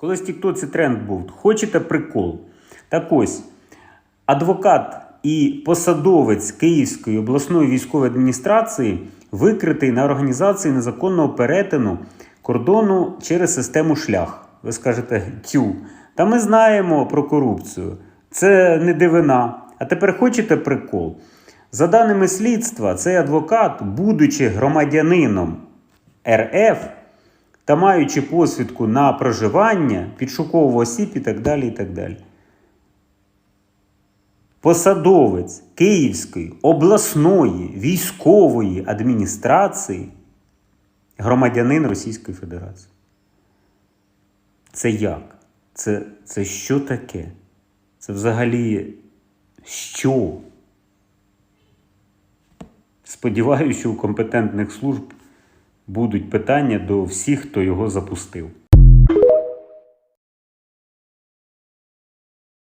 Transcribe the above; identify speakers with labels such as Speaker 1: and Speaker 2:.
Speaker 1: Колись Тіктоці тренд був. Хочете прикол? Так ось, адвокат і посадовець Київської обласної військової адміністрації викритий на організації незаконного перетину кордону через систему шлях. Ви скажете тю. Та ми знаємо про корупцію. Це не дивина. А тепер хочете прикол? За даними слідства, цей адвокат, будучи громадянином РФ та маючи посвідку на проживання, підшуковував осіб і так далі. і так далі. Посадовець Київської обласної військової адміністрації громадянин Російської Федерації. Це як? Це, це що таке? Це взагалі що? Сподіваюся, у компетентних служб будуть питання до всіх, хто його запустив.